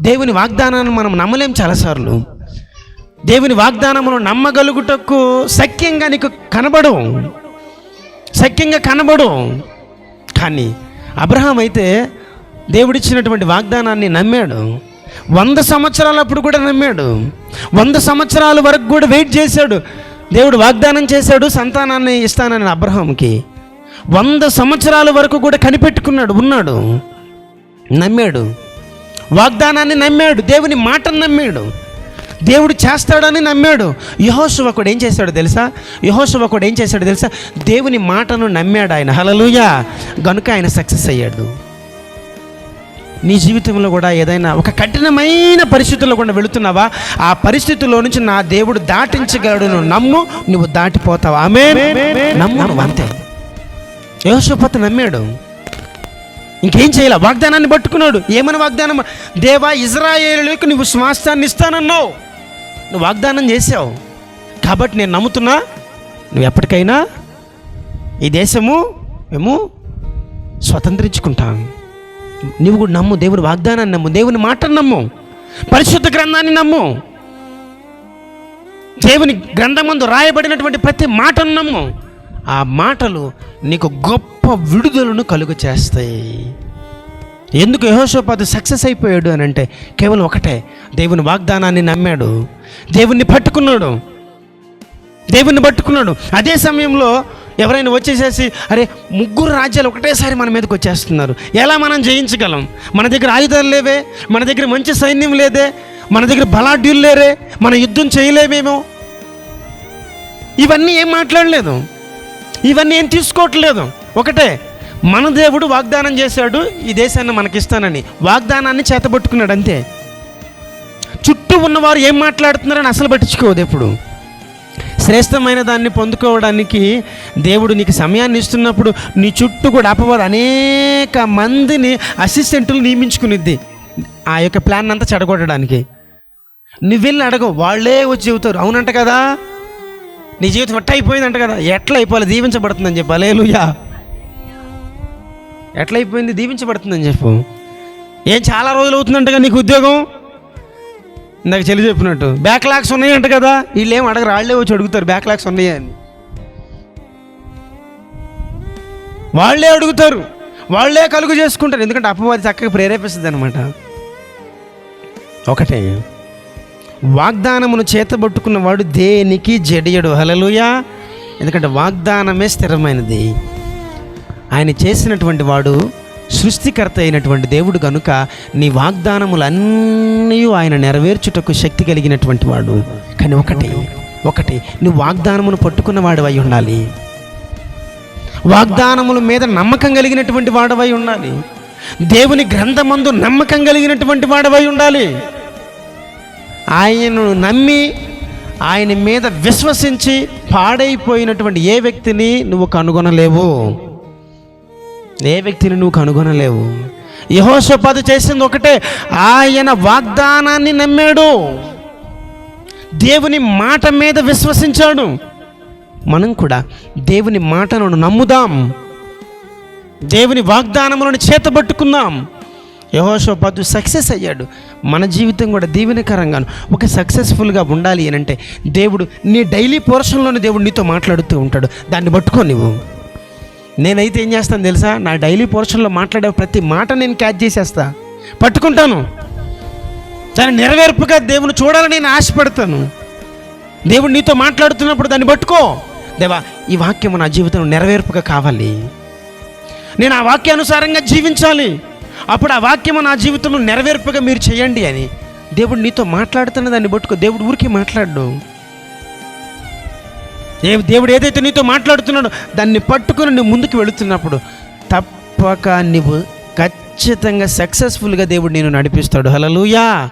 దేవుని వాగ్దానాన్ని మనం నమ్మలేం చాలాసార్లు. దేవుని వాగ్దానమును నమ్మగలుగుటకు సఖ్యంగా నీకు కనబడవు. సఖ్యంగా కనబడు కానీ అబ్రహాం అయితే దేవుడిచ్చినటువంటి వాగ్దానాన్ని నమ్మాడు. వంద సంవత్సరాలప్పుడు కూడా నమ్మాడు. వంద సంవత్సరాల వరకు కూడా వెయిట్ చేశాడు. దేవుడు వాగ్దానం చేశాడు సంతానాన్ని ఇస్తానని అబ్రహాంకి. వంద సంవత్సరాల వరకు కూడా కనిపెట్టుకున్నాడు ఉన్నాడు. నమ్మాడు. వాగ్దానాన్ని నమ్మాడు దేవుని మాటను నమ్మాడు. దేవుడు చేస్తాడని నమ్మాడు. యహోశువకుడు ఏం చేశాడు తెలుసా? యహోశువకుడు ఏం చేశాడు తెలుసా? దేవుని మాటను నమ్మాడు ఆయన. హలలుయ గనుక ఆయన సక్సెస్ అయ్యాడు. నీ జీవితంలో కూడా ఏదైనా ఒక కఠినమైన పరిస్థితుల్లో కూడా వెళుతున్నావా? ఆ పరిస్థితుల్లో నుంచి నా దేవుడు దాటించగలడు నువ్వు నమ్ము నువ్వు దాటిపోతావు. ఆమె నమ్ము నువ్వు అంతే. యోషపత నమ్మాడు. ఇంకేం చేయాల? వాగ్దానాన్ని పట్టుకున్నాడు. ఏమని వాగ్దానం? దేవా ఇజ్రాయేలుకు నువ్వు శ్వాసాన్ని ఇస్తానన్నావు. నువ్వు వాగ్దానం చేసావు కాబట్టి నేను నమ్ముతున్నా నువ్వు ఎప్పటికైనా ఈ దేశము మేము స్వతంత్రించుకుంటాం. నువ్వు కూడా నమ్ము దేవుడు వాగ్దానాన్ని నమ్ము దేవుని మాటను నమ్ము పరిశుద్ధ గ్రంథాన్ని నమ్ము. దేవుని గ్రంథమందు రాయబడినటువంటి ప్రతి మాటను నమ్ము. ఆ మాటలు నీకు గొప్ప విడుదలను కలుగు చేస్తాయి ఎందుకు యహోషోపాదు సక్సెస్ అయిపోయాడు అని అంటే కేవలం ఒకటే దేవుని వాగ్దానాన్ని నమ్మాడు. దేవుణ్ణి పట్టుకున్నాడు. దేవుణ్ణి పట్టుకున్నాడు. అదే సమయంలో ఎవరైనా వచ్చేసేసి అరే ముగ్గురు రాజ్యాలు ఒకటేసారి మన మీదకి వచ్చేస్తున్నారు. ఎలా మనం జయించగలం? మన దగ్గర ఆయుధాలు లేవే మన దగ్గర మంచి సైన్యం లేదే మన దగ్గర బలాఢ్యులు లేరే మన యుద్ధం చేయలేమేమో? ఇవన్నీ ఏం మాట్లాడలేదు. ఇవన్నీ ఏం తీసుకోవట్లేదు. ఒకటే మన దేవుడు వాగ్దానం చేశాడు ఈ దేశాన్ని మనకిస్తానని. వాగ్దానాన్ని చేతబట్టుకున్నాడు అంతే. చుట్టూ ఉన్నవారు ఏం మాట్లాడుతున్నారని అసలు పట్టించుకోవద్దు ఎప్పుడు. శ్రేష్టమైన దాన్ని పొందుకోవడానికి దేవుడు నీకు సమయాన్ని ఇస్తున్నప్పుడు నీ చుట్టూ కూడా అపవాదు అనేక మందిని అసిస్టెంట్లు నియమించుకునిద్ది. ఆ యొక్క ప్లాన్ అంతా చెడగొట్టడానికి. నువ్వు వెళ్ళి అడగవు వాళ్ళే వచ్చి చెబుతారు అవునంట కదా? నీ జీవితం ఎట్లా అయిపోయిందంట కదా? ఎట్లా అయిపోవాలి? దీవించబడుతుందని చెప్పాలి అలేలుయా ఎట్లయిపోయింది? దీవించబడుతుందని చెప్పు. ఏం చాలా రోజులు అవుతుందంటగా నీకు ఉద్యోగం? ఇందాక చెల్లి చెప్పినట్టు. బ్యాక్లాగ్స్ ఉన్నాయంట కదా? వీళ్ళు ఏం అడగరు వాళ్ళే వచ్చి అడుగుతారు. బ్యాక్లాగ్స్ ఉన్నాయా అని. వాళ్ళే అడుగుతారు. వాళ్ళే కలుగు చేసుకుంటారు. ఎందుకంటే అపవాది చక్కగా ప్రేరేపిస్తుంది అనమాట ఒకటే. వాగ్దానమును చేతబట్టుకున్న వాడు దేనికి జడియడు? హలలుయా ఎందుకంటే వాగ్దానమే స్థిరమైనది. ఆయన చేసినటువంటి వాడు సృష్టికర్త అయినటువంటి దేవుడు కనుక నీ వాగ్దానములన్నీ ఆయన నెరవేర్చుటకు శక్తి కలిగినటువంటి వాడు. కానీ ఒకటి ఒకటి నువ్వు వాగ్దానమును పట్టుకున్న వాడివై ఉండాలి. వాగ్దానముల మీద నమ్మకం కలిగినటువంటి వాడవై ఉండాలి. దేవుని గ్రంథమందు నమ్మకం కలిగినటువంటి వాడవై ఉండాలి. ఆయనను నమ్మి ఆయన మీద విశ్వసించి పాడైపోయినటువంటి ఏ వ్యక్తిని నువ్వు కనుగొనలేవు. ఏ వ్యక్తిని నువ్వు కనుగొనలేవు? యహోషపాదు చేసింది ఒకటే ఆయన వాగ్దానాన్ని నమ్మాడు. దేవుని మాట మీద విశ్వసించాడు. మనం కూడా దేవుని మాటను నమ్ముదాం. దేవుని వాగ్దానములను చేతబట్టుకుందాం. యహోషోపాదు సక్సెస్ అయ్యాడు. మన జీవితం కూడా దీవెనకరంగాను. ఒక సక్సెస్ఫుల్గా ఉండాలి అని అంటే దేవుడు నీ డైలీ పోర్షన్లోని దేవుడు నీతో మాట్లాడుతూ ఉంటాడు. దాన్ని పట్టుకో నువ్వు నేనైతే ఏం చేస్తాను తెలుసా? నా డైలీ పోర్షన్లో మాట్లాడే ప్రతి మాట నేను క్యాచ్ చేసేస్తా. పట్టుకుంటాను. దాని నెరవేర్పుగా దేవుని చూడాలని నేను ఆశపడతాను. దేవుడు నీతో మాట్లాడుతున్నప్పుడు దాన్ని పట్టుకో. దేవా ఈ వాక్యము నా జీవితంలో నెరవేర్పుగా కావాలి. నేను ఆ వాక్యానుసారంగా జీవించాలి. అప్పుడు ఆ వాక్యము నా జీవితంలో నెరవేర్పుగా మీరు చేయండి అని దేవుడు నీతో మాట్లాడుతున్న దాన్ని పట్టుకో. దేవుడు ఊరికి మాట్లాడు. దేవు దేవుడు ఏదైతే నీతో మాట్లాడుతున్నాడో దాన్ని పట్టుకుని నువ్వు ముందుకు వెళుతున్నప్పుడు తప్పక నువ్వు ఖచ్చితంగా సక్సెస్ఫుల్గా దేవుడు నేను నడిపిస్తాడు. హలలుయా